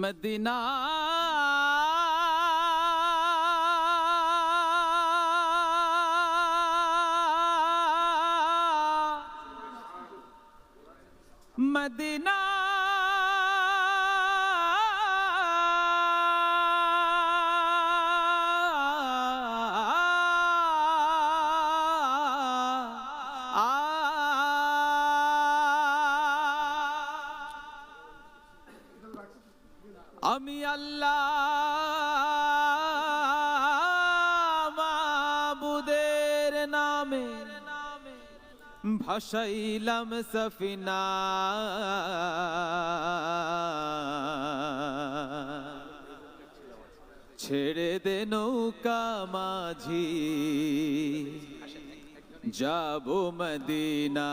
Medina Medina আমি আল্লাহ মাবুদের নামে ভাসাইলাম সফিনা। ছেড়ে দে নৌকা মাঝি যাব মদিনা।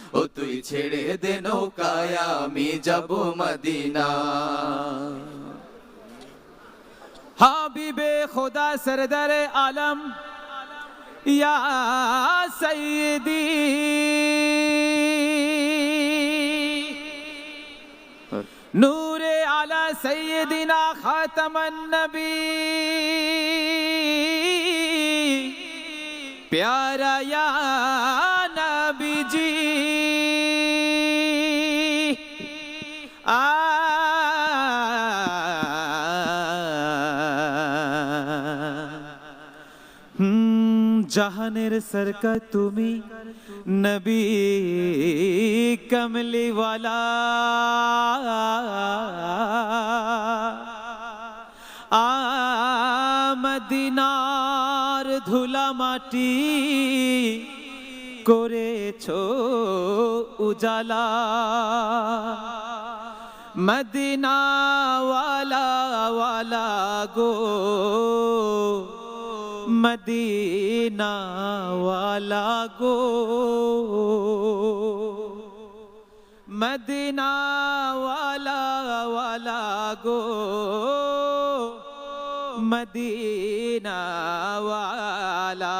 ও তুই ছেড়ে দে নৌকায়, আমি যাব মদিনা। হাবিবে খোদা সরদারে আলম, ইয়া সৈদি নূরে আলা সৈদিনা খাতমন নবী। প্যারা या नबी जी आ हम्म, জাহানের সরকার তুমি নবী কমলি আমদিনার ধুলা মাটি করেছ উজালা। মদিনাওয়ালা ওয়ালা গো। মদিনাওয়ালা গো। মদিনাওয়ালা ওয়ালা গো। মদিনাওয়ালা।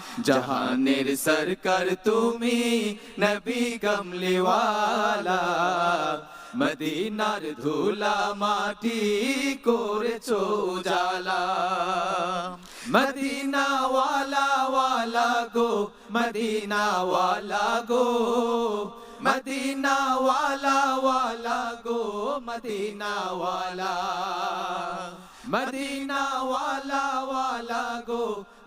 জাহানের সরকার তুমি নবী কমলিওয়ালা। মদিনার ধুলা মাটি করেছ জালা মদিনা ওয়ালা ওয়ালা গো মদিনা ওয়ালা গো। মদিনা ওয়ালা ওয়ালা গো মদিনা ওয়ালা গো